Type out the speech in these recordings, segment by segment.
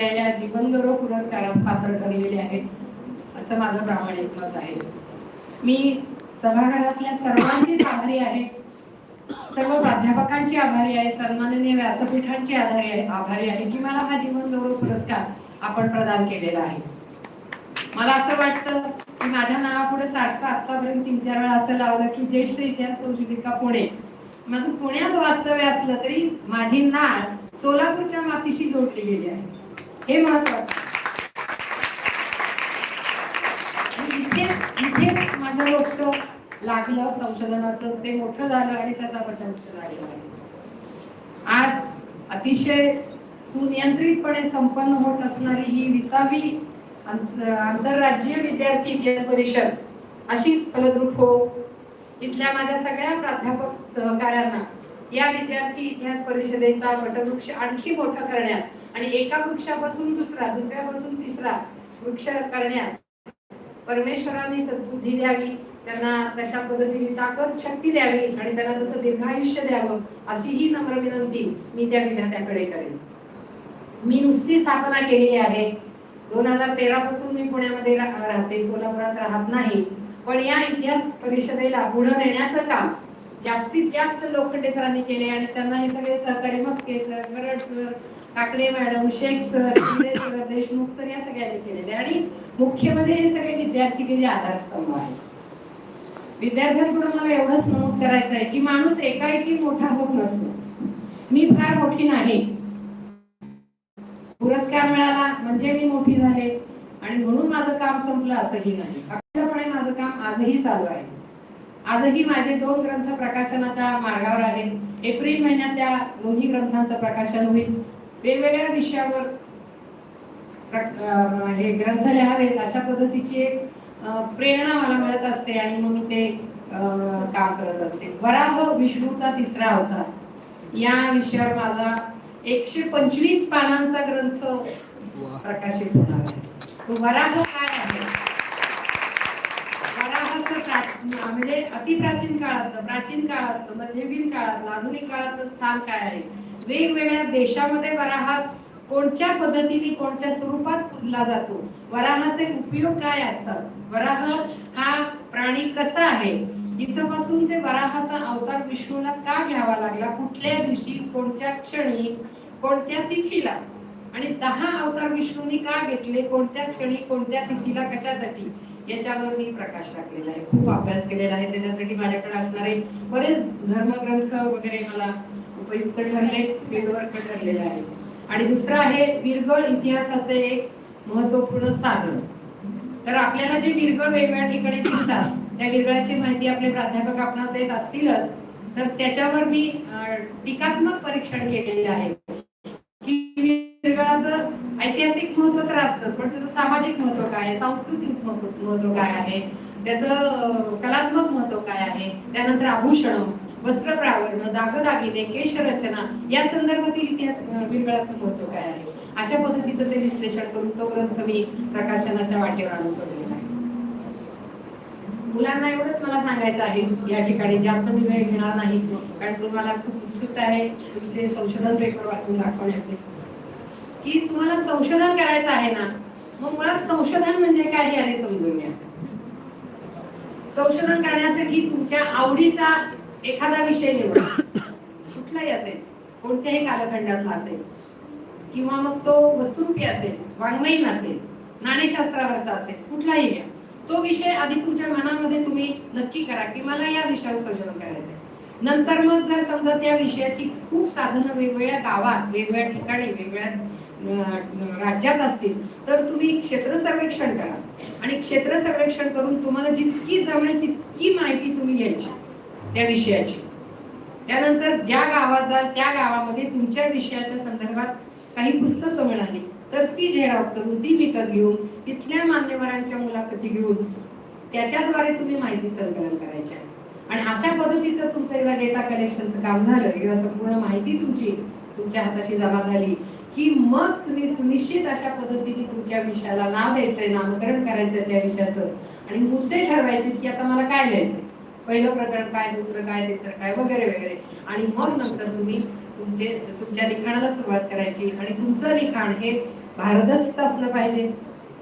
या जीवनगौरव पुरस्कारास पात्र ठरलेले आहेत असं माझं प्रामाणिक मत आहे. मी सभागृहातल्या सर्वांचीच आभारी आहे. सर्व प्राध्यापकांची आभारी आहे सन्माननीय व्यासपीठांची आभारी आहे आभारी आहे की मला हा जीवनगौरव पुरस्कार आपण प्रदान केलेला आहे. मला असं वाटतं की माझ्या नावापुढे सारखं आतापर्यंत तीन चार वेळा असं लावलं की ज्येष्ठ इतिहास संशोधिका पुणे. माझं पुण्यात वास्तव्य असलं तरी माझी नाळ सोलापूरच्या मातीशी जोडली गेली आहे. हे महत्वाचं. इथेच इथेच माझं लागलं संशोधनाचं ते मोठं झालं आणि त्याचा आज अतिशय सुनियंत्रितपणे संपन्न होत असणारी ही विसावी आंतरराज्यीय विद्यार्थी इतिहास परिषद अशीच फलद्रूप हो. इथल्या माझ्या सगळ्या प्राध्यापक सहकाऱ्यांना या विद्यार्थी इतिहास परिषदेचा वटवृक्ष आणखी मोठा करण्यात आणि एका वृक्षापासून दुसरा दुसऱ्यापासून तिसरा वृक्ष करण्यास परमेश्वराने सद्बुद्धी द्यावी त्यांना तशा पद्धतीने ताकद शक्ती द्यावी आणि त्यांना तसं दीर्घायुष्य द्यावं अशी ही नम्र विनंती मी त्या विधात्याकडे करेन. मी नुसती स्थापना केलेली आहे. दोन हजार तेरा पासून मी पुण्यामध्ये राहते सोलापुरात राहत नाही. पण या इतिहास परिषदेला पुढे नेण्याचं काम जास्तीत जास्त लोखंडे सरांनी केले आणि त्यांना हे सगळे सहकारी Maske sir Garad sir Kakade madam Shaikh sir sir Deshmukh sir या सगळ्यांनी केलेले. आणि मुख्य म्हणजे हे सगळे विद्यार्थी तिथे आधारस्तंभ आहे विद्यार्थ्यांकडून मला एवढंच नमूद करायचं आहे की माणूस एकाएकी मोठा होत नसतो. मी फार मोठी नाही. पुरस्कार मिळाला म्हणजे मी मोठी झाले. आणि म्हणून माझं काम संपलं असंही नाही. अखंडपणे माझं काम आजही चालू आहे. आजही माझे दोन ग्रंथ प्रकाशनाच्या मार्गावर आहेत. एप्रिल महिन्यात त्या दोन्ही ग्रंथांचं प्रकाशन होईल. वेगवेगळ्या विषयावर हे ग्रंथ लिहावेत अशा पद्धतीची एक प्रेरणा मला मिळत असते आणि मग मी ते काम करत असते. वराह विष्णूचा तिसरा अवतार. या विषयावर माझा एकशे पंचवीस पानांचा ग्रंथ प्रकाशित होणार आहे. तो वराह काय आहे वराहाचं प्रा- म्हणजे अतिप्राचीन काळातलं प्राचीन काळातलं म्हणजे मध्ययुगीन काळातलं आधुनिक काळातलं स्थान काय आहे? वेगवेगळ्या देशामध्ये वराह कोणत्या पद्धतीने कोणत्या स्वरूपात पुजला जातो? वराहाचे उपयोग काय असतात? वराह हा प्राणी कसा आहे? इथपासून ते वराहाचा अवतार विष्णूला का घ्यावा लागला? कुठल्या दिवशी कोणत्या क्षणी कोणत्या तिथीला? आणि दहा अवतार विष्णूंनी का घेतले? कोणत्या क्षणी कोणत्या तिथीला? कशासाठी? याच्यावर मी प्रकाश टाकलेला आहे. खूप अभ्यास केलेला आहे. त्याच्यासाठी माझ्याकडे असणारे बरेच धर्मग्रंथ वगैरे मला उपयुक्त ठरले फील्डवर्क ठरलेले आहे. आणि दुसरं आहे विरगळ इतिहासाचे एक महत्त्वपूर्ण साधन. तर आपल्याला जे विरगळ वेगवेगळ्या ठिकाणी दिसतात त्या विरगळाची माहिती आपले प्राध्यापक आपणास देत असतीलच तर त्याच्यावर मी टीकात्मक परीक्षण केलेले आहे. की विरगळाचं ऐतिहासिक महत्त्व तर असतंच पण त्याचं सामाजिक महत्त्व काय आहे? सांस्कृतिक महत्त्व काय आहे? त्याचं कलात्मक महत्त्व काय आहे? त्यानंतर आभूषण वस्त्र प्रावरण दागदागिने केशरचना या संदर्भातील इतिहास विरगळाचं महत्त्व काय आहे? अशा पद्धतीचं ते विश्लेषण करून तो ग्रंथ मी प्रकाशनाच्या वाटेवर आणून सोडलेला आहे. मुलांना एवढंच मला सांगायचं आहे या ठिकाणी जास्त मी वेळ घेणार नाही कारण तुम्हाला खूप उत्सुकता आहे तुमचे संशोधन पेपर वाचून दाखवण्याचे. की तुम्हाला संशोधन करायचं आहे ना मग मुळात संशोधन म्हणजे काय याने समजून घ्या. संशोधन करण्यासाठी तुमच्या आवडीचा एखादा विषय निवडा. कुठलाही असेल कोणत्याही कालखंडातला असेल किंवा मग तो वस्तुरूपी असेल वाङ्मयीन असेल नाणेशास्त्रावरचा असेल कुठलाही घ्या. तो विषय आधी तुमच्या मनामध्ये तुम्ही नक्की करा की मला या विषयावर संशोधन करायचंय. नंतर मग जर समजा त्या विषयाची खूप साधनं वेगवेगळ्या गावात वेगवेगळ्या ठिकाणी वेगवेगळ्या राज्यात असतील तर तुम्ही क्षेत्र सर्वेक्षण करा. आणि क्षेत्र सर्वेक्षण करून तुम्हाला जितकी जमेल तितकी माहिती तुम्ही घ्यायची त्या विषयाची. त्यानंतर ज्या गावात जाल त्या गावामध्ये तुमच्या विषयाच्या संदर्भात काही पुस्तकं मिळाली तर ती झेरॉक्स करून ती विकत घेऊन तिथल्या मान्यवरांच्या मुलाखती घेऊन त्याच्याद्वारे तुम्ही माहिती संकलन करायची आहे. आणि अशा पद्धतीचं तुमचं एकदा डेटा कलेक्शनचं काम झालं एकदा संपूर्ण माहिती तुमची तुमच्या हाताशी जमा झाली की मग तुम्ही सुनिश्चित अशा पद्धतीने तुमच्या विषयाला नाव द्यायचंय नामकरण करायचंय त्या विषयाचं. आणि मुद्दे ठरवायचे की आता मला काय लिहायचंय? पहिलं प्रकरण काय दुसरं काय तिसरं काय वगैरे वगैरे. आणि मग नंतर तुम्ही तुमचे तुमच्या लिखाणाला सुरुवात करायची. आणि तुमचं लिखाण हे भारदस्त असलं पाहिजे.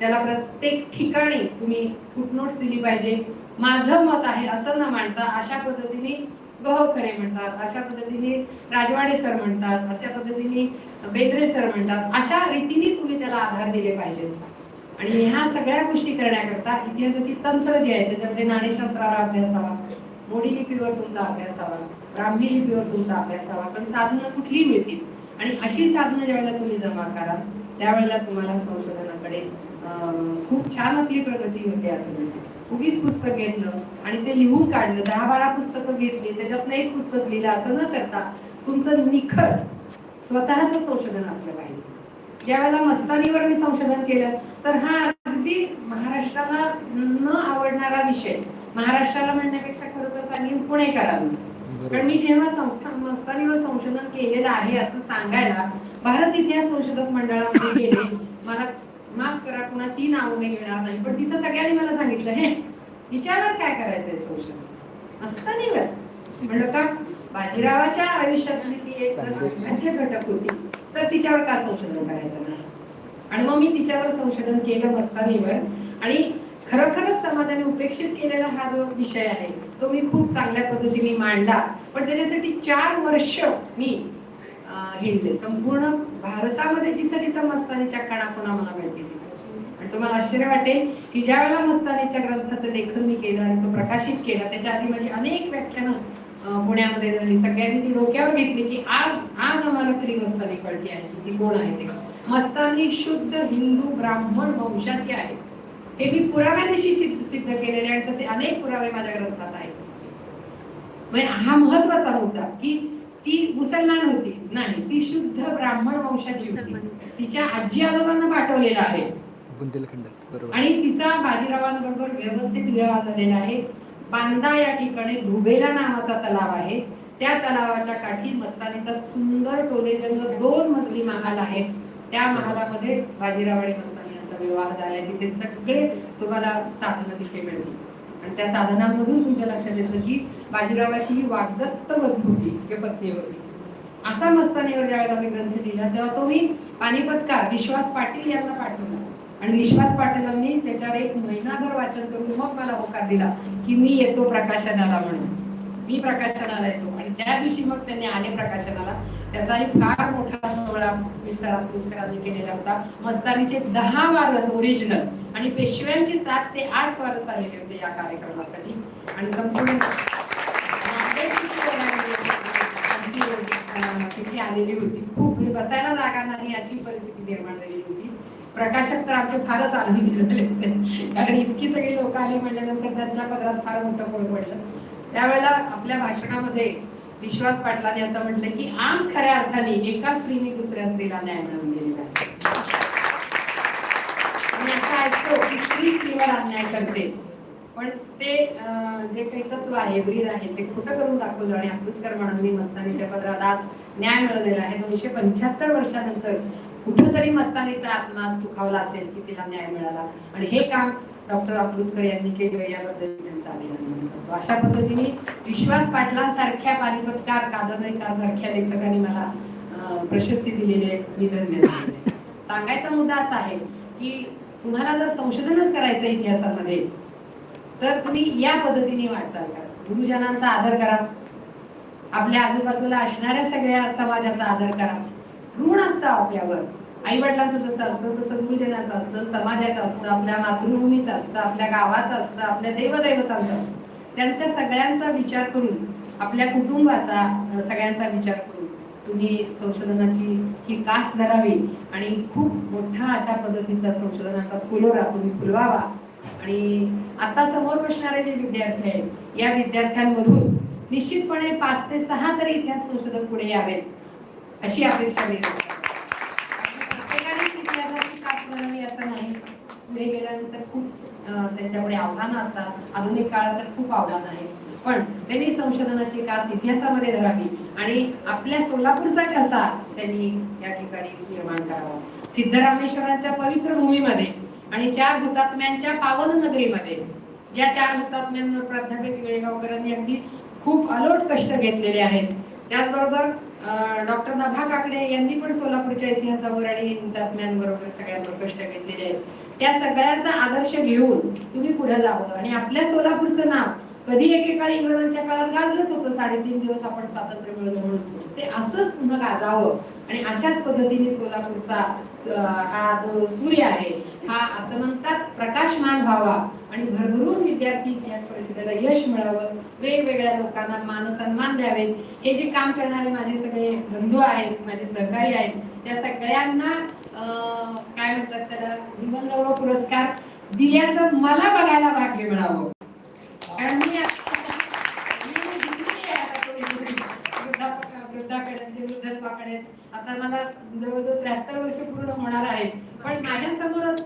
त्याला प्रत्येक ठिकाणी तुम्ही फुटनोट्स दिली पाहिजे माझं मत आहे असं न मांडता अशा पद्धतीने गहकरे म्हणतात अशा पद्धतीने राजवाडे सर म्हणतात अशा पद्धतीने बेंद्रे सर म्हणतात अशा रीतीने तुम्ही त्याला आधार दिले पाहिजेत. आणि ह्या सगळ्या गोष्टी करण्याकरता इतिहासाची तंत्र जे आहे त्याच्यामध्ये नाणेशास्त्रावर अभ्यास हवा मोडी लिपीवर तुमचा अभ्यास हवा ब्राह्मी लिपीवर तुमचा अभ्यास हवा कारण साधनं कुठलीही मिळतील? आणि अशी साधनं ज्यावेळेला तुम्ही जमा कराल त्यावेळेला तुम्हाला संशोधनाकडे अं, खूप छान आपली प्रगती होते असं दिसेल. उगीच पुस्तक घेतलं आणि ते लिहून काढलं. दहा बारा पुस्तकं घेतली. त्याच्यातनं एक पुस्तक लिहिलं. असं न करता तुमचं निखळ स्वतःचं संशोधन असलं पाहिजे. ज्यावेळेला मस्तानीवर मी संशोधन केलं तर हा अगदी महाराष्ट्राला न आवडणारा विषय. महाराष्ट्राला म्हणण्यापेक्षा खरं तर सांगेन पुणेकरांना. कारण मी जेव्हा संस्था मस्तानीवर संशोधन केलेलं आहे असं सांगायला भारत इतिहास संशोधक मंडळामध्ये गेले. मला माफ करा कुणाची नावं मी घेणार नाही पण तिथं सगळ्यांनी मला सांगितलं हे तिच्यावर काय करायचंय संशोधन? मस्तानीवर म्हणलं का बाजीरावाच्या आयुष्यातली ती एक अविभाज्य घटक होती तर तिच्यावर का संशोधन करायचं नाही? आणि मग मी तिच्यावर संशोधन केलं मस्तानीवर आणि खरोखरच समाजाने उपेक्षित केलेला हा जो विषय आहे तो मी खूप चांगल्या पद्धतीने मांडला. पण त्याच्यासाठी चार वर्ष मी हिंडले. संपूर्ण भारतामध्ये जिथं जिथं मस्तानीच्या कणा पुन्हा मला मिळतील आणि तुम्हाला आश्चर्य वाटेल की ज्या वेळेला मस्तानीच्या ग्रंथाचं लेखन मी केलं आणि तो प्रकाशित केला त्याच्या आधी माझी अनेक व्याख्यानं पुण्यामध्ये झाली. सगळ्यांनी ती डोक्यावर घेतली की आज आज आम्हाला खरी मस्तानी कळली आहे की ती कोण आहे ते. मस्तानी शुद्ध हिंदू ब्राह्मण वंशाची आहे. हे मी पुराव्यानिशी सिद्ध सिद्ध केलेले आणि तसे अनेक पुरावे माझ्या ग्रंथात आहेत. म्हणजे हा महत्त्वाचा मुद्दा की ती मुसलमान होती. नाही ती शुद्ध ब्राह्मण वंशाची होती. तिच्या आजी आजोबांना पाठवलेलं आहे. आणि तिचा बाजीरावांबरोबर व्यवस्थित विवाह झालेला आहे. बांदा या ठिकाणी धुबेला नावाचा तलाव आहे. त्या तलावाच्या काठी मस्तानीचा सुंदर टोलेजंग दोन मजली महाल आहे. त्या महालामध्ये बाजीराव आणि मस्तानी यांचा विवाह झालाय. तिथे सगळे तुम्हाला साधनं तिथे मिळतील. आणि त्या साधनांमधून तुमच्या लक्षात येतं की बाजीरावाची ही वागदत्त वधू होती किंवा पत्नी होती असा मस्तानीवर ज्यावेळेला मी ग्रंथ लिहिला तेव्हा तो मी पानिपतकार विश्वास पाटील यांना पाठवला. आणि विश्वास पाटीलांनी त्याच्यावर एक महिनाभर वाचन करून मग मला होकार दिला की मी येतो प्रकाशनाला म्हणून. मी प्रकाशनाला येतो. त्या दिवशी मग त्यांनी आले प्रकाशनाला त्याचाही फार मोठा सोहळा विस्तारात पुस्तकांनी केलेला होता. मस्तानीचे दहा वारस ओरिजिनल आणि पेशव्यांची सात ते आठ वारस आलेले होते या कार्यक्रमासाठी. आणि संपूर्ण तिथे आलेली होती. खूप बसायला जागा नाही याची परिस्थिती निर्माण झालेली होती. प्रकाशक तर आमचे फारच आनंदी झाले होते. कारण इतकी सगळी लोक आली म्हणल्यानंतर त्यांच्या पदरात फार मोठं पोळ पडलं. त्यावेळेला आपल्या भाषणामध्ये विश्वास पाटलाने असं म्हटलं की आज खऱ्या अर्थाने एका स्त्रीने दुसऱ्या स्त्रीला न्याय मिळवून दिलेला ऐकतो की स्त्री स्त्रीवर अन्याय करते. पण ते जे काही तत्व आहे ब्रीद आहे ते कुठं करून दाखवलं आणि अब्दुस्कर म्हणून मस्तानीच्या पत्रात आज न्याय मिळवलेला आहे. दोनशे पंच्याहत्तर वर्षानंतर कुठंतरी मस्तानीचा आत्मा सुखावला असेल की तिला न्याय मिळाला. आणि हे काम डॉक्टर अब्दुस्कर यांनी केलं याबद्दल त्यांचं अभिनंदन करतो. अशा पद्धतीने विश्वास पाटलांसारख्या पानिपतकार कादंबरीकार सारख्या लेखकांनी मला प्रशस्ती दिलेली आहे. मी धन्य सांगायचा मुद्दा असा आहे की तुम्हाला जर संशोधनच करायचं इतिहासामध्ये तर तुम्ही या पद्धतीने वाटचाल करा. गुरुजनांचा आदर करा. आपल्या आजूबाजूला असणाऱ्या सगळ्या समाजाचा आदर करा. ऋण असतं आपल्यावर. आई वडिलांचं जसं असतं तसं गुरुजनाचं असतं समाजाचं असतं आपल्या मातृभूमीचं असतं आपल्या गावाचं असतं आपल्या देवदैवतांचं असतं. त्यांच्या सगळ्यांचा विचार करून आपल्या कुटुंबाचा सगळ्यांचा विचार करून तुम्ही संशोधनाची ही कास धरावी आणि खूप मोठा अशा पद्धतीचा संशोधनाचा फुलोरा तुम्ही फुलवावा. आणि आता समोर बसणारे जे विद्यार्थी आहेत या विद्यार्थ्यांमधून निश्चितपणे पाच ते सहा तरी इतिहास संशोधक पुढे यावेत अशी अपेक्षा मी करते. प्रत्येकानेच इतिहासाची कास धरावी असं नाही पुढे गेल्यानंतर खूप अं, त्यांच्यापुढे आव्हानं असतात. आधुनिक काळात तर खूप आव्हानं आहेत. पण त्यांनी संशोधनाची कास इतिहासामध्ये धरावी आणि आपल्या सोलापूरचा ठसा त्यांनी या ठिकाणी निर्माण करावा. सिद्धरामेश्वरांच्या पवित्र भूमीमध्ये आणि चार हुतात्म्यांच्या पावन नगरीमध्ये ज्या चार हुतात्म्यांना प्राध्यापक वेळेगावकरांनी अगदी खूप अलोट कष्ट घेतलेले आहेत. त्याचबरोबर डॉक्टर नभा काकडे यांनी पण सोलापूरच्या इतिहासावर आणि हुतात्म्यांबरोबर सगळ्यांवर कष्ट घेतलेले आहेत. त्या सगळ्यांचा आदर्श घेऊन तुम्ही पुढे जावं आणि आपल्या सोलापूरचं नाव कधी एकेकाळी इंग्रजांच्या काळात गाजलंच होतं साडेतीन दिवस आपण स्वातंत्र्य मिळवलं म्हणून. ते असंच पुन्हा गाजावं. आणि अशाच पद्धतीने सोलापूरचा हा जो सूर्य आहे हा असं म्हणतात प्रकाशमान व्हावा. आणि भरभरून विद्यार्थी इतिहास परिषदेला यश मिळावं. वेगवेगळ्या लोकांना मान सन्मान द्यावेत हे जे काम करणारे माझे सगळे बंधू आहेत माझे सहकारी आहेत त्या सगळ्यांना काय म्हणतात त्याला जीवनगौरव पुरस्कार दिल्याचं मला बघायला भाग्य मिळावं. मी वृद्धाकडे वृद्धत्वाकडे आता मला जवळजवळ त्र्याहत्तर वर्ष पूर्ण होणार आहेत पण माझ्या समोरच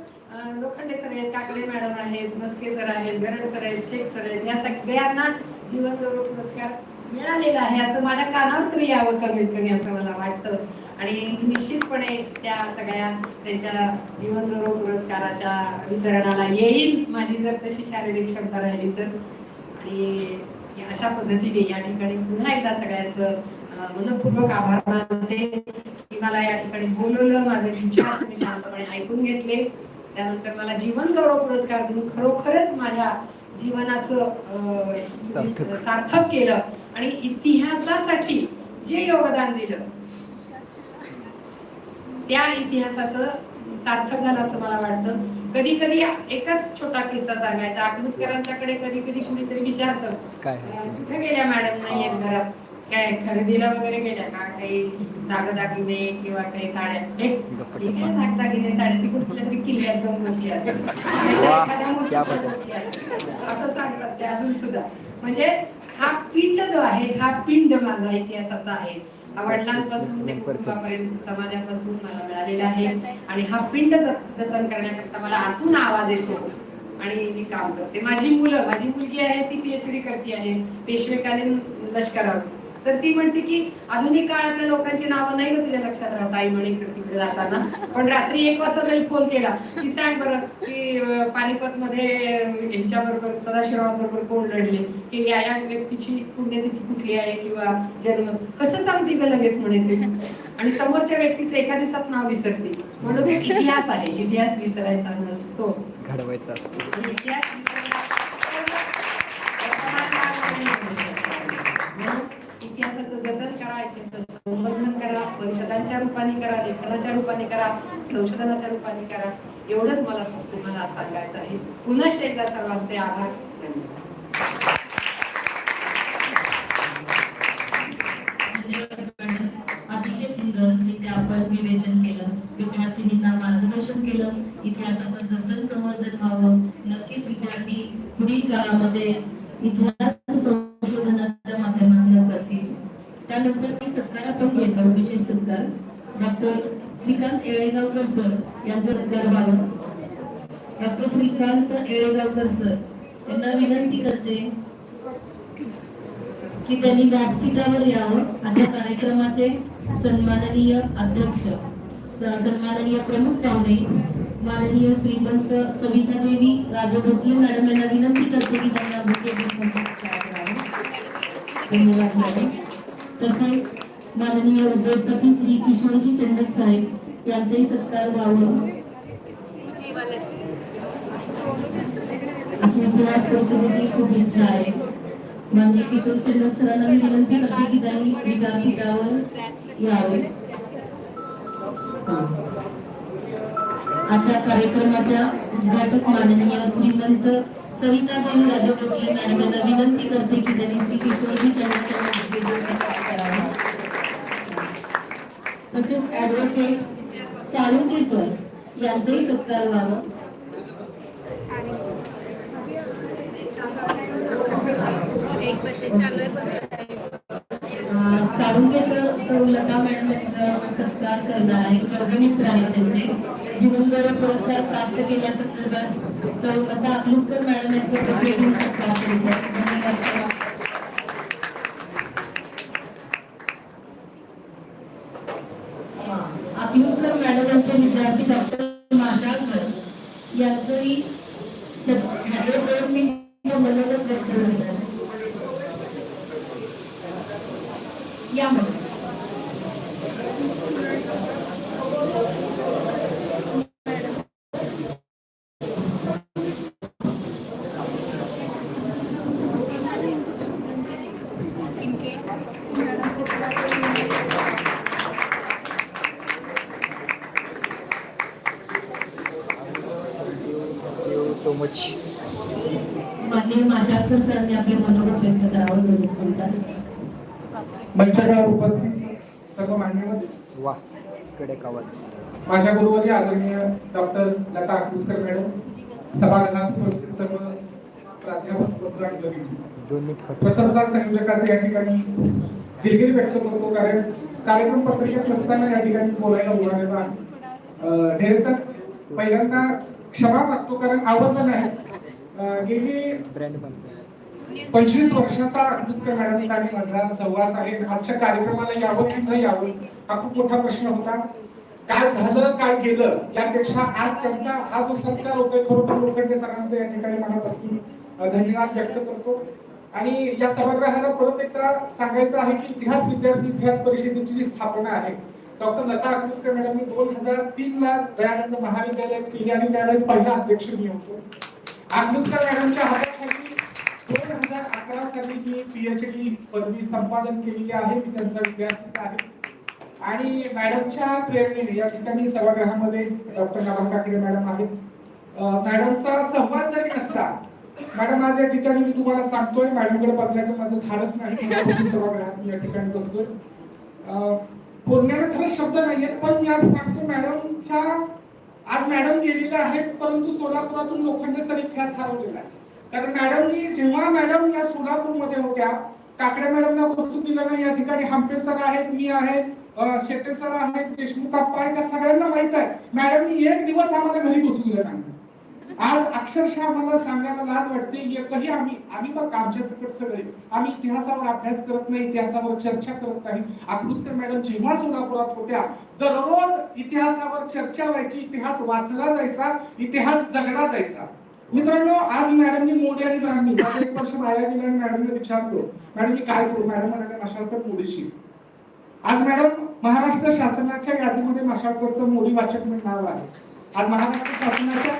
लोखंडे सर आहेत काकडे मॅडम आहेत मस्के सर आहेत गरड सर आहेत शेख सर आहेत या सगळ्यांना जीवन गौरव पुरस्कार मिळालेला आहे असं माझ्या कानावर तरी यावं कमीत कमी असं मला वाटतं आणि निश्चितपणे त्या सगळ्या त्यांच्या जीवन गौरव पुरस्काराच्या वितरणाला येईल माझी जर तशी शारीरिक क्षमता राहिली तर आणि अशा पद्धतीने या ठिकाणी पुन्हा एकदा सगळ्यांचं मनपूर्वक आभार मानते की मला या ठिकाणी बोलवलं माझे विचार तुम्ही शांतपणे ऐकून घेतले त्यानंतर मला जीवन गौरव पुरस्कार देऊन खरोखरच माझ्या जीवनाचं. सार्थक केलं आणि इतिहासासाठी जे योगदान दिलं त्या इतिहासाचं सार्थक झालं असं मला वाटतं. कधी कधी एकच छोटा किस्सा सांगायचा. अकलूसकरांच्याकडे कधी कधी कुणीतरी विचारतं. कुठे गेल्या मॅडम नाही घरात. काय खरेदीला वगैरे गेल्या का? काही दागदागिने किंवा काही साड्या? हे. दागदागिने साड्या? ती कुठल्या तरी किल्ल्यात जाऊन बसली असेल. असं सांगतात ते अजून सुद्धा. म्हणजे हा पिंड जो आहे हा पिंड माझा इतिहासाचा आहे. वडिलांपासून ते कुटुंबापर्यंत समाजापासून मला मिळालेला आहे. आणि हा पिंड जत- जतन करण्याकरता मला आतून आवाज येतो. आणि मी काम करते. माझी मुलं माझी मुलगी आहे ती पीएचडी करते आहे. पेशवेकालीन लष्करावर. तर ती म्हणते की आधुनिक काळातल्या लोकांची नावं नाही तुझ्या लक्षात राहत आई म्हणे इकडे तिकडे जाताना. पण रात्री एक वाजता तरी फोन केला की सांग बरं की पानिपत मध्ये यांच्या बरोबर सदाशिवरावांबरोबर कोण लढले? की या या व्यक्तीची पुण्यतिथी कुठली आहे किंवा जन्म कसं सांगते का लगेच? म्हणे ते. आणि समोरच्या व्यक्तीचं एका दिवसात नाव विसरते. म्हणून इतिहास आहे इतिहास विसरायचा नसतो. घडवायचं इतिहास जतन करा संवर्धन करा परिषदांच्या रूपाने करा लेखनाच्या रूपाने करा संशोधनाच्या रूपाने करा. एवढंच मला तुम्हाला सांगायचं आहे. पुन्हा एकदा सर्वांचे आभार. धन्यवाद. अतिशय सुंदररित्या आपण विवेचन केलं. विद्यार्थिनींना मार्गदर्शन केलं. इतिहासाचं जतन संवर्धन व्हावं. नक्कीच विद्यार्थी पुढील काळामध्ये इतिहास त्यानंतर मी सत्कार आपण घेतो विशेष सत्कार. डॉक्टर श्रीकांत येळेगावकर सर यांचा सत्कार व्हावा. डॉक्टर श्रीकांत येळेगावकर सर त्यांना विनंती करते की त्यांनी व्यासपीठावर यावं आणि कार्यक्रमाचे सन्माननीय अध्यक्ष सन्माननीय प्रमुख पाहुणे माननीय श्रीमंत सविता देवी राजे भोसले मॅडम यांना विनंती करते की त्यांना धन्यवाद मॅडम. तसेच माननीय उद्योगपती श्री किशोरजी चंदक साहेब यांचाही सत्कार व्हावं. अशी इतिहास परिषदेची खूप इच्छा आहे. म्हणजे किशोर चंदक सरांना मी विनंती करते की त्यांनी विद्यापीठावर यावे. आजच्या कार्यक्रमाच्या उद्घाटक माननीय श्रीमंत सविता देवी राजा मॅडम यांना विनंती करते की त्यांनी श्री किशोरजी चंडक यांना भेटून सत्कार करावा तसेच ऍडव्होकेट साळुंके सर यांचाही सत्कार व्हावा. साळुंके सर सौ लता मॅडम यांचा सत्कार करणार आहे वर्गमित्र आहेत त्यांचे. जीवनगौरव पुरस्कार प्राप्त केल्या संदर्भात सौ लता अकलुस्कर मॅडम यांचा सत्कार करीत आहेत. धन्यवाद सर. अकलुस्कर मॅडम यांचे विद्यार्थी डॉक्टर माशाळकर यांचंही सत- ह्याचे दोन मिनिटं मनोगत व्यक्त करतात या सो मच माननीय सरांनी आपले मनोगत व्यक्त करावं दोनच मिनिटात मंचावर उपस्थित सर्व मान्यवर? वा कडक आवाज माझ्या गुरुवारी आदरणीय डॉक्टर लता अकुसकर मॅडम सभागृहात उपस्थित सर्व प्राध्यापक बंधू आणि. दोन्ही प्रथमतः संयोजकाचे या ठिकाणी दिलगिरी व्यक्त करतो कारण कार्यक्रम पत्रिकेत नसताना या ठिकाणी बोलायला बोलायला ढेरे सर पहिल्यांदा क्षमा मागतो कारण आवडलं नाही. गेली पंचवीस वर्षाचा आंबेडकर मॅडमचा आणि माझा सहवास आहे. आजच्या कार्यक्रमाला यावं की न यावं हा खूप मोठा प्रश्न होता. काय झालं काय केलं यापेक्षा आज त्यांचा हा जो सरकार होतोय खरोखर लोखंडे सरांचं या ठिकाणी मनापासून धन्यवाद व्यक्त करतो. आणि या सभागृहाला परत एकदा सांगायचं आहे की इतिहास विद्यार्थी इतिहास परिषदेची जी स्थापना आहे डॉक्टर लता अकुसकर मॅडमनी दोन हजार तीन ला दयानंद महाविद्यालयात केली आणि त्यावेळेस पहिला अध्यक्ष मी होतो. अकुसकर मॅडमच्या हाताखाली दोन हजार अकरा साली मी पीएचडी पदवी संपादन केलेली आहे. मी त्यांचा विद्यार्थीच आहे. आणि मॅडमच्या प्रेरणेने या ठिकाणी सभागृहामध्ये डॉक्टर नारायण काकडे मॅडम आहेत. मॅडमचा संवाद जरी नसला मॅडम आज या ठिकाणी मी तुम्हाला सांगतोय मॅडमकडे बघण्याचं माझं धाडच नाही. सभागृहात मी या ठिकाणी बसतोय अं, बोलण्याला खरंच शब्द नाहीयेत पण मी आज सांगतो मॅडमच्या आज मॅडम गेलेल्या आहेत परंतु सोलापुरातून लोखंड सर इतिहास हरवलेला आहे. कारण मॅडमनी जेव्हा मॅडम या सोलापूरमध्ये होत्या काकडे मॅडमना वस्तू दिलं नाही. या ठिकाणी हंपे सर आहेत मी आहे शेटे सर आहेत देशमुख अप्पा आहेत त्या सगळ्यांना माहीत आहे. मॅडमनी एक दिवस आम्हाला घरी बसू दिलं नाही. आज अक्षरशः आम्हाला सांगायला लाज वाटते. एकही आम्ही आम्ही बघ आमच्या सकट सगळे. आम्ही इतिहासावर अभ्यास करत नाही इतिहासावर चर्चा करत नाही. आकृष्कर मॅडम जेव्हा सोलापुरात होत्या दररोज इतिहासावर चर्चा व्हायची इतिहास वाचला जायचा इतिहास जगला जायचा. मित्रांनो आज मॅडमनी मोडी आणि ब्राह्मी माझं एक वर्ष बाहेर गेलं आणि मॅडमने विचारलो मॅडम मी काय करू? मॅडम म्हणाले मशालकर मोडीशी आज मॅडम महाराष्ट्र शासनाच्या यादीमध्ये मशालकरचं मोडी वाचक म्हणून नाव आहे. आज महाराष्ट्र शासनाच्या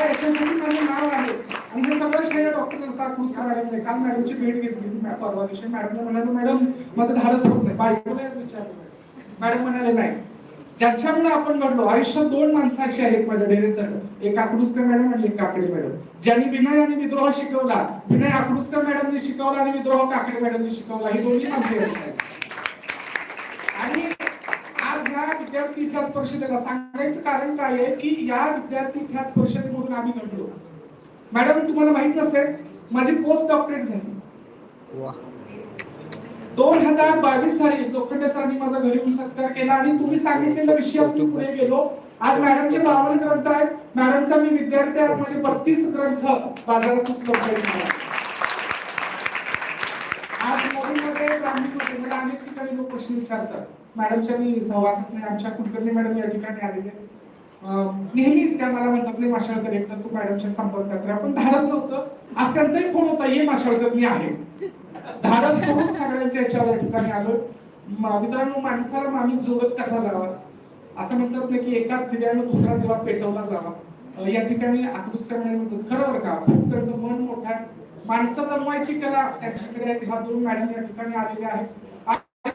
याच्यासाठी माझं नाव आहे. आणि हे सगळं श्रेय डॉक्टर लता कुसकर मॅडमने काल मॅडमची भेट घेतली परवा दिवशी. मॅडमने म्हणाले मॅडम माझं धाडस होत नाही. बायकोला विचारलं. मॅडम म्हणाले नाही ज्याच्यामुळे आपण घडलो आयुष्यात दोन माणसं अशी आहेत माझ्या डेरे सर एक आकडुसकर मॅडम आणि एक काकडे मॅडम. ज्यांनी विनय आणि विद्रोह शिकवला विनय आकडुसकर मॅडमने शिकवला आणि विद्रोह काकडे मॅडमने शिकवला ही दोन्ही माणसं आहेत. आणि आज या विद्यार्थी इतिहास परिषदेला सांगायचं कारण काय आहे की या विद्यार्थी इतिहास परिषदेमधून आम्ही घडलो. मॅडम तुम्हाला माहीत नसेल माझी पोस्ट डॉक्टरेट झाली. दोन हजार बावीस साली लोखंडे सरांनी माझा घरी सत्कार केला आणि तुम्ही सांगितलेल्या विषयातून पुढे गेलो. आज मॅडमचे बावन्न ग्रंथ आहेत. मॅडमचा मी विद्यार्थी आज माझे बत्तीस ग्रंथ बाजारात उपलब्ध. आज मला अनेक ठिकाणी लोक प्रश्न विचारतात. मॅडमच्या मी सहवासात नाही. आमच्या कुलकर्णी मॅडम या ठिकाणी आलेले नेहमी त्या मला म्हणतात नाही माशाळकर एक तर तू मॅडमच्या संपर्कात राहा. पण धाडस नव्हतं. आज त्यांचाही फोन होता ये माशाळकर मी आहे. धाडस करून सगळ्यांच्या याच्यावर ठिकाणी आलो मित्रांनो माणसाला आम्ही जोडत कसा जावा? असं म्हणतात ना की एका दिव्यानं दुसरा दिवा पेटवला जावा. या ठिकाणी आकृष्कर मॅडमचं खरं बरं का खूप त्यांचं मन मोठं आहे. माणसं जमवायची कला त्यांच्याकडे आहे ह्या दोन मॅडम या ठिकाणी आलेल्या आहेत.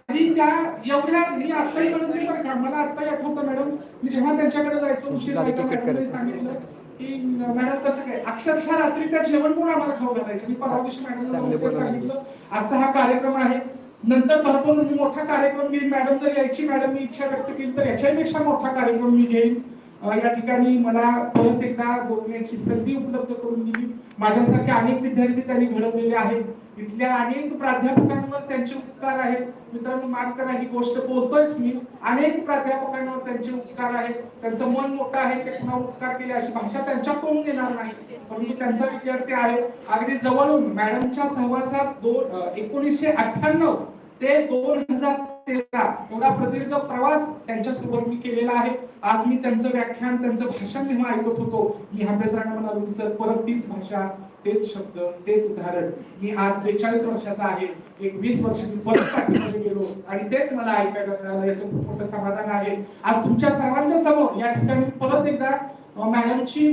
त्या एवढ्या मी आत्ताही म्हणून नाही बरं का मला आत्ताही आठवतं मॅडम. मी जेव्हा त्यांच्याकडे जायचं उशीर सांगितलं की मॅडम कसं काय? अक्षरशः रात्री त्या जेवण पण आम्हाला खाऊ घालायचे. मी परवा दिवशी बनवले. सांगितलं आजचा हा कार्यक्रम आहे. नंतर भरपूर मी मोठा कार्यक्रम घेईन. मॅडम जर यायची मॅडम मी इच्छा व्यक्त केली तर याच्यापेक्षा मोठा कार्यक्रम मी घेईन. या ठिकाणी मला परत एकदा बोलण्याची संधी उपलब्ध करून दिली. माझ्यासारखे अनेक विद्यार्थी त्यांनी घडवलेले आहेत. इथल्या अनेक प्राध्यापकांवर त्यांचे उपकार आहेत. मित्रांनो माफ करा ही गोष्ट बोलतोयच मी. अनेक प्राध्यापकांवर त्यांचे उपकार आहेत. त्यांचं मन मोठं आहे ते पुन्हा उपकार केले अशी भाषा कोण देणार नाही. परंतु मी त्यांचा विद्यार्थी आहे. अगदी जवळून मॅडमच्या सहवासात दोन एकोणीसशे अठ्ठ्याण्णव ते दोन हजार तेरा एवढा प्रदीर्घ प्रवास त्यांच्यासोबत मी केलेला आहे. आज मी त्यांचं व्याख्यान त्यांचं भाषण जेव्हा ऐकत होतो मी अभ्यासरांना म्हणालो सर परत तीच भाषा तेच शब्द तेच उदाहरण. मी आज बेचाळीस वर्षाचा आहे. एक वीस वर्ष मी परत पाठीमध्ये गेलो आणि तेच मला ऐकायला मिळालं. याचं खूप मोठं समाधान आहे. आज तुमच्या सर्वांच्या समोर या ठिकाणी परत एकदा मॅडमची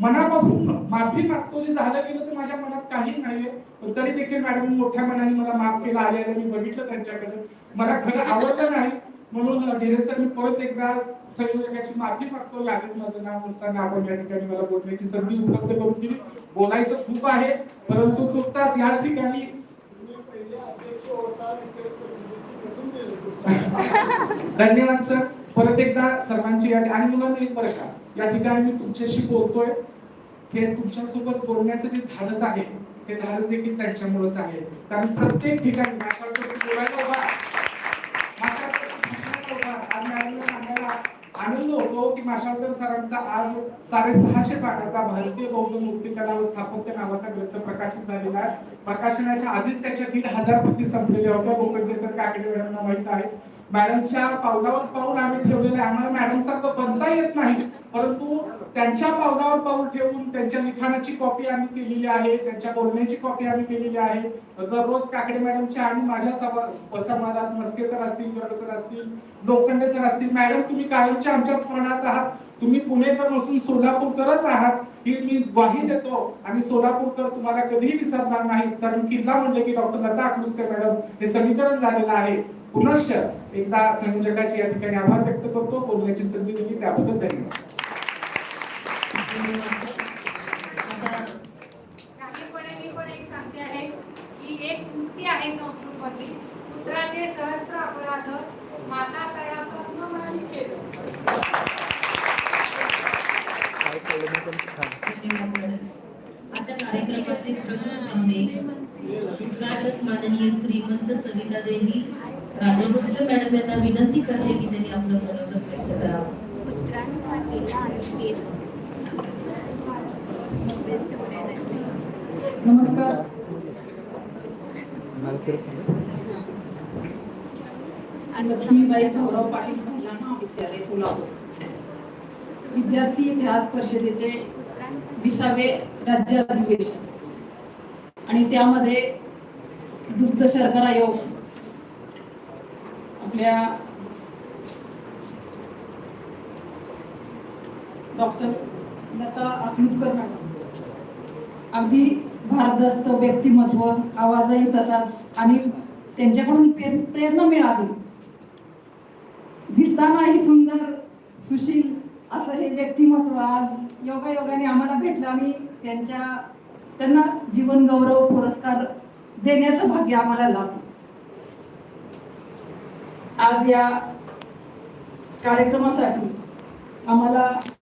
मनापासून माफी मागतो. जे झालं गेलं तर माझ्या मनात काही नाहीये. पण तरी देखील मॅडम मोठ्या मनाने मला माफ केला आले आले मी बघितलं त्यांच्याकडे. मला खरं आवडलं नाही. म्हणून ढेरे सर मी परत एकदा संयोजकाची माफी मागतो. यादीत माझं नाव नसताना आपण या ठिकाणी मला बोलण्याची संधी उपलब्ध करून दिली. बोलायचं खूप आहे परंतु तुर्तास या ठिकाणी धन्यवाद सर. परत एकदा सर्वांची या आणि मुलांना एक बरं का या ठिकाणी मी तुमच्याशी बोलतोय. हे तुमच्यासोबत बोलण्याचं जे धाडस आहे हे धाडस देखील त्यांच्यामुळेच आहे. कारण प्रत्येक ठिकाणी भाषांतर बोलायला उभा आनंद होतो की माशावकर सरांचा आज साडेसहाशे पाठाचा भारतीय बौद्ध मूर्तिकला व स्थापत्य नावाचा ग्रंथ प्रकाशित झालेला आहे. प्रकाशनाच्या आधीच त्याच्या दीड हजार प्रती संपलेल्या होत्या. गोकर्णे सर काकडे मॅडमना माहीत आहे. मॅडमच्या पावलावर पाऊल आम्ही ठेवलेलं आहे. आम्हाला मॅडम सारखं बनता येत नाही. परंतु त्यांच्या पावलावर पाऊल ठेवून त्यांच्या लिखाणाची कॉपी आम्ही केलेली आहे. त्यांच्या बोलण्याची कॉपी आम्ही केलेली आहे. दररोज काकडे मॅडमच्या आणि माझ्या सभा समाजात मस्के सर असतील गर्ग सर असतील लोखंडे सर असतील मॅडम तुम्ही कायमच्या आमच्या स्मरणात आहात. तुम्ही पुणेकर नसून सोलापूरकरच आहात. ही मी ग्वाही देतो आणि सोलापूरकर तुम्हाला कधीही विसरणार नाही कारण किल्ला म्हणले की डॉक्टर लता अकलुसकर मॅडम हे समीकरण झालेलं आहे. पुनश्च एकदा संयोजकाचे या ठिकाणी आभार व्यक्त करतो. बोलण्याची संधी दिली त्याबद्दल धन्यवाद. आता काहीपणे मी पण एक सांगते आहे की एक उक्ती आहे संस्कृत मधली पुत्राचे सहस्त्र अपराध माता तळाचा न म्हणाली केलं. आजच्या कार्यक्रमाचे प्रमुख पाहुणे उद्घाटक माननीय श्रीमंत सविता देवी राजभोसले मॅडम यांना विनंती करते की त्यांनी आपलं मनोगत व्यक्त करावं. नमस्कार. लक्ष्मीबाई सौरव पाटील महिला महाविद्यालय सोलापूर. विद्यार्थी इतिहास परिषदेचे विसावे राज्य अधिवेशन. आणि त्यामध्ये दुग्ध शर्करा योग आपल्या डॉक्टर लता अकलूजकर मॅडम. अगदी भारदस्त व्यक्तिमत्व आवाजही तसाच आणि त्यांच्याकडून प्रेरणा मिळाली. दिसतानाही सुंदर सुशील असं हे व्यक्तिमत्व आज योगायोगाने आम्हाला भेटलं आणि त्यांच्या त्यांना जीवन गौरव पुरस्कार देण्याचं भाग्य आम्हाला लाभलं. आज या कार्यक्रमासाठी आम्हाला